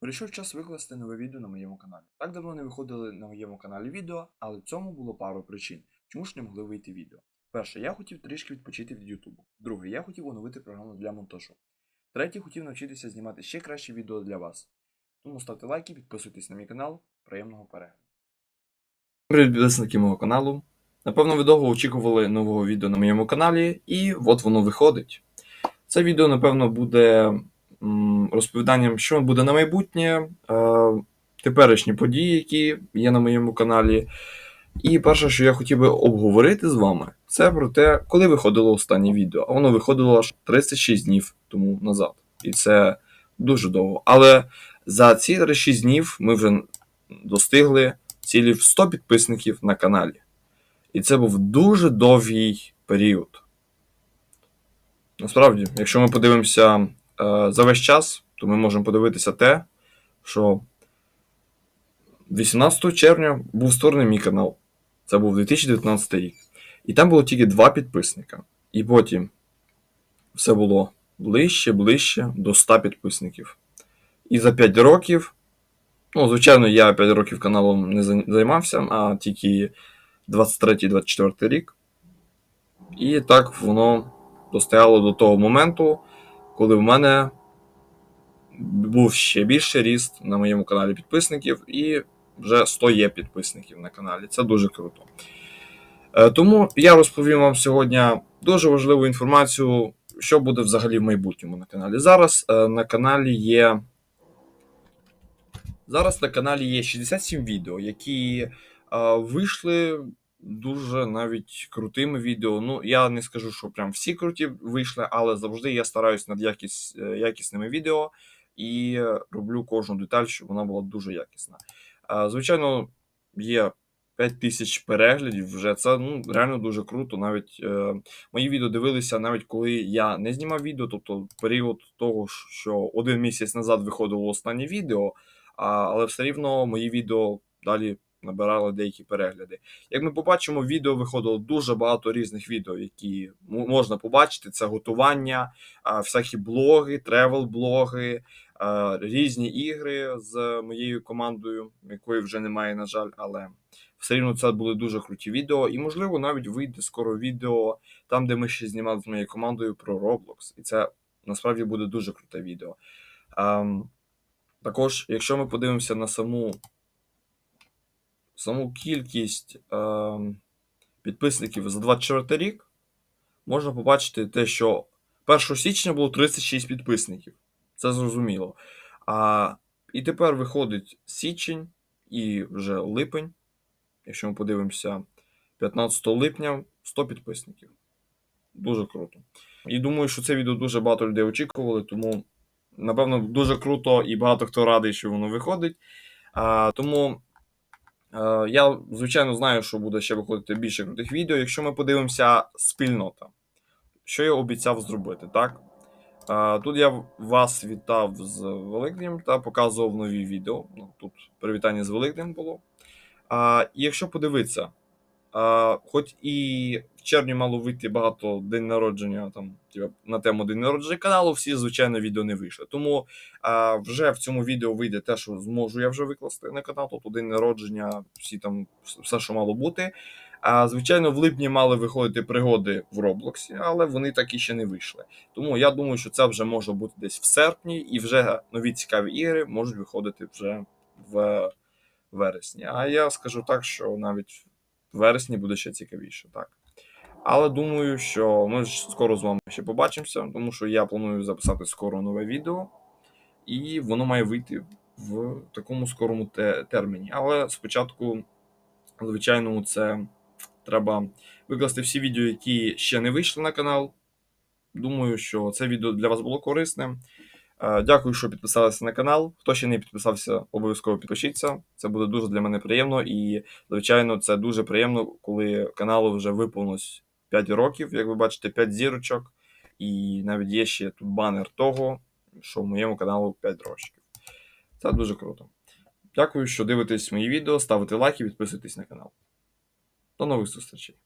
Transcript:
Прийшов час викласти нове відео на моєму каналі. Так давно не виходили на моєму каналі відео, але цьому було пару причин, чому ж не могли вийти відео. Перше, я хотів трішки відпочити від Ютубу. Друге, я хотів оновити програму для монтажу. Третє, хотів навчитися знімати ще краще відео для вас. Тому ставте лайки, підписуйтесь на мій канал. Приємного перегляду. Привіт, підписники мого каналу. Напевно, ви довго очікували нового відео на моєму каналі, і от воно виходить. Це відео, напевно, буде м, розповіданням, що буде на майбутнє, е, теперішні події, які є на моєму каналі. І перше, що я хотів би обговорити з вами, це про те, коли виходило останнє відео. А воно виходило аж 36 днів тому назад. І це дуже довго. Але за ці 36 днів ми вже достигли цілі в 100 підписників на каналі. І це був дуже довгий період. Насправді, якщо ми подивимося за весь час, то ми можемо подивитися те, що 18 червня був створений мій канал. Це був 2019 рік. І там було тільки два підписника. І потім все було ближче, ближче до 100 підписників. І за 5 років, ну, звичайно, я 5 років каналом не займався, а тільки 23-24 рік. І так воно достояло до того моменту, коли в мене був ще більший ріст на моєму каналі підписників, і вже 100 є підписників на каналі. Це дуже круто. Е, Тому я розповім вам сьогодні дуже важливу інформацію, що буде взагалі в майбутньому на каналі. Зараз е, на каналі є. Зараз на каналі є 67 відео, які е, вийшли дуже навіть крутими відео. Ну, я не скажу, що прям всі круті вийшли, але завжди я стараюсь над якіс, е, якісними відео і роблю кожну деталь, щоб вона була дуже якісна. Звичайно, є 5 тисяч переглядів вже це ну, реально дуже круто. Навіть е, мої відео дивилися, навіть коли я не знімав відео, тобто період того, що один місяць назад виходило останнє відео, але все рівно мої відео далі набирали деякі перегляди. Як ми побачимо, відео виходило дуже багато різних відео, які можна побачити. Це готування, всякі блоги, тревел-блоги, різні ігри з моєю командою, якої вже немає, на жаль, але все рівно це були дуже круті відео. І, можливо, навіть вийде скоро відео там, де ми ще знімали з моєю командою про Roblox. І це насправді буде дуже круте відео. Ем, також, якщо ми подивимося на саму, саму кількість ем, підписників за 24 рік, можна побачити те, що 1 січня було 36 підписників. Це зрозуміло. А, і тепер виходить січень і вже липень. Якщо ми подивимося, 15 липня 100 підписників. Дуже круто. І думаю, що це відео дуже багато людей очікували, тому, напевно, дуже круто і багато хто радий, що воно виходить. А, тому е, я, звичайно, знаю, що буде ще виходити більше крутих відео. Якщо ми подивимося спільнота, що я обіцяв зробити, так? Тут я вас вітав з Великднем та показував нові відео. Ну, тут привітання з Великднем було. І якщо подивитися, а, хоч і в червні мало вийти багато день народження там, типу, на тему день народження каналу, всі, звичайно, відео не вийшли. Тому а, вже в цьому відео вийде те, що зможу я вже викласти на канал, тобто день народження, всі там, все, що мало бути. А, звичайно, в липні мали виходити пригоди в Роблоксі, але вони так і ще не вийшли. Тому я думаю, що це вже може бути десь в серпні, і вже нові цікаві ігри можуть виходити вже в вересні. А я скажу так, що навіть вересні буде ще цікавіше, так. Але думаю, що ми ж скоро з вами ще побачимося, тому що я планую записати скоро нове відео, і воно має вийти в такому скорому те- терміні. Але спочатку, звичайно, це треба викласти всі відео, які ще не вийшли на канал. Думаю, що це відео для вас було корисним. Е, Дякую, що підписалися на канал. Хто ще не підписався, обов'язково підпишіться. Це буде дуже для мене приємно. І, звичайно, це дуже приємно, коли каналу вже виповнилось 5 років, як ви бачите, 5 зірочок. І навіть є ще тут банер того, що в моєму каналу 5 років. Це дуже круто. Дякую, що дивитесь мої відео, ставите лайки, підписуйтесь на канал. До нових зустрічей!